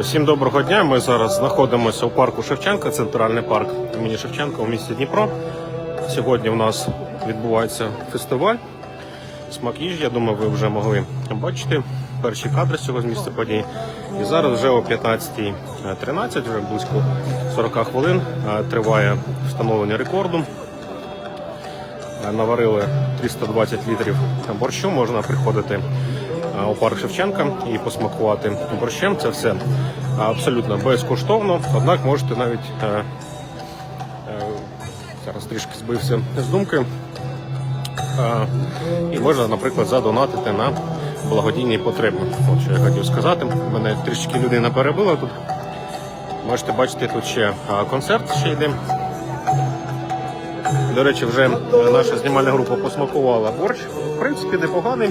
Усім доброго дня. Ми зараз знаходимося у парку Шевченка, центральний парк імені Шевченка у місті Дніпро. Сьогодні у нас відбувається фестиваль Смак їжі. Я думаю, ви вже могли бачити перші кадри з цього з місця подій. І зараз вже о 15.13, вже близько 40 хвилин, е, триває встановлення рекорду. Е, Наварили 320 літрів борщу. Можна приходити у парк Шевченка і посмакувати борщем. Це все абсолютно безкоштовно. Однак можете навіть е, е, зараз трішки збився з думки. Е, І можна, наприклад, задонатити на благодійні потреби. От що я хотів сказати. Мене трішки людина перебила тут. Можете бачити, тут ще е, концерт ще йде. До речі, вже е, наша знімальна група посмакувала борщ. В принципі, непоганий.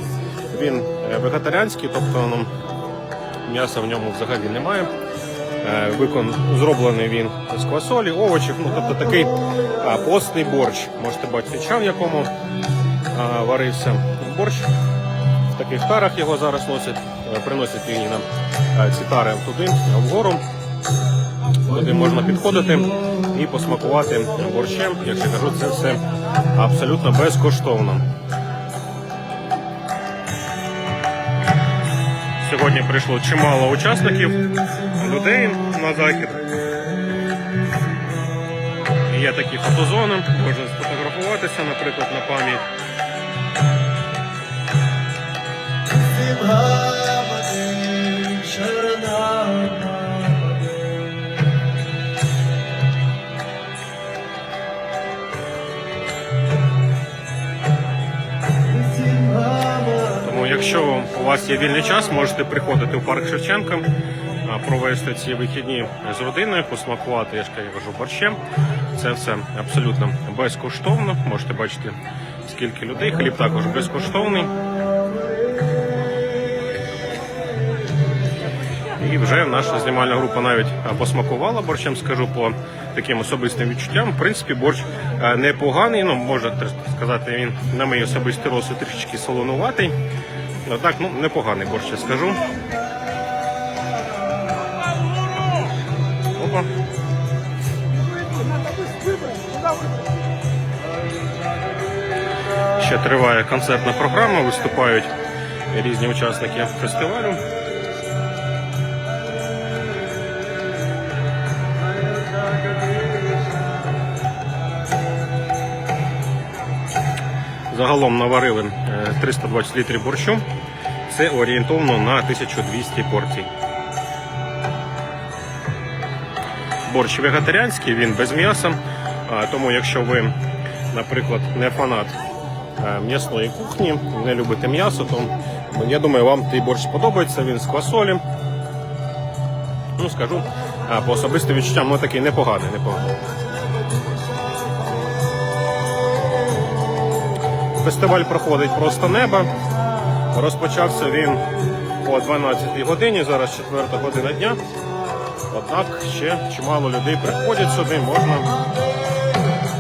Він е, вегетаріанський, тобто ну, м'яса в ньому взагалі немає. Е, Викон зроблений він з квасолі, овочів, ну тобто такий постний борщ. Можете бачити чан, в якому варився борщ. В таких тарах його зараз носять, Е, приносять її нам ці тари туди, вгору. Туди можна підходити і посмакувати борщем. Як я кажу, це все абсолютно безкоштовно. Сьогодні прийшло чимало учасників, людей на захід. Є такі фотозони, можна сфотографуватися, наприклад, на пам'ять. Вас є вільний час, можете приходити в парк Шевченка, провести ці вихідні з родиною, посмакувати, я ж кажу, борщем. Це все абсолютно безкоштовно. Можете бачити, скільки людей. Хліб також безкоштовний. І вже наша знімальна група навіть посмакувала борщем, скажу по таким особистим відчуттям. В принципі, борщ непоганий. Ну, можна сказати, він на мій особистий розсуд трішечки солонуватий. Однак, ну, непоганий борщ, я скажу. Опа. Ще триває концертна програма, виступають різні учасники фестивалю. Загалом наварили е, 320 літрів борщу. Це орієнтовно на 1200 порцій. Борщ вегетаріанський, він без м'яса. Тому якщо ви, наприклад, не фанат е, м'ясної кухні, не любите м'ясо, то я думаю, вам цей борщ сподобається. Він з квасолі. Ну, скажу, по особистим відчуттям, ну такий непоганий, непоганий. Фестиваль проходить просто неба. Розпочався він о 12 годині, зараз 4 година дня. Однак ще чимало людей приходять сюди, можна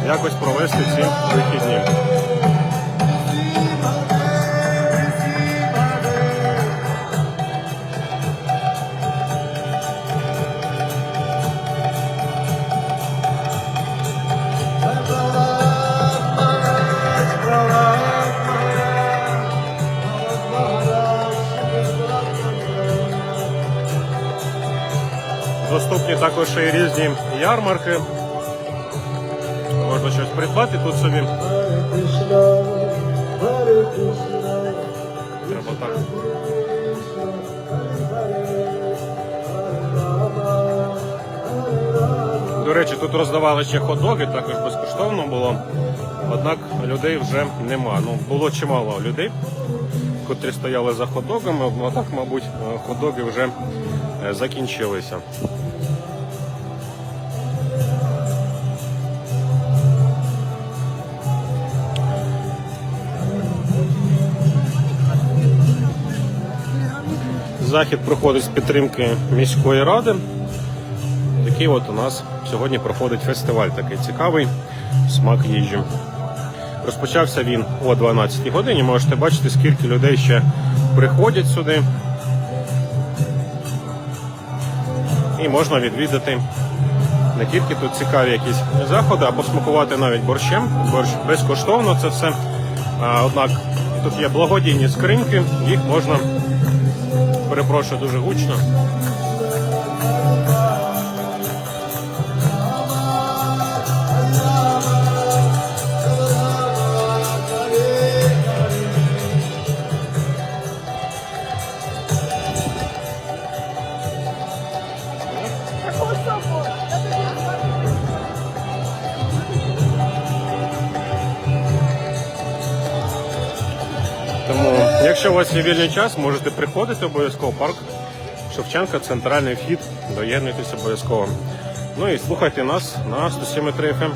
якось провести ці вихідні. Доступні також і різні ярмарки. Можна щось придбати тут собі. Треба так. До речі, тут роздавали ще хот-доги, також безкоштовно було. Однак людей вже нема. Ну, було чимало людей, котрі стояли за хот-догами, однак, мабуть, хот-доги вже е, закінчилися. Захід проходить з підтримки міської ради. Такий от у нас сьогодні проходить фестиваль такий цікавий смак їжі. Розпочався він о 12 годині. Можете бачити, скільки людей ще приходять сюди. і можна відвідати не тільки тут цікаві якісь заходи, а посмакувати навіть борщем. Борщ безкоштовно це все. А, однак тут є благодійні скриньки, їх можна, перепрошую дуже гучно. Тому, якщо у вас є вільний час, можете приходити обов'язково парк Шевченка, центральний вхід. Доєднуйтесь обов'язково. Ну і слухайте нас на 107.3 FM.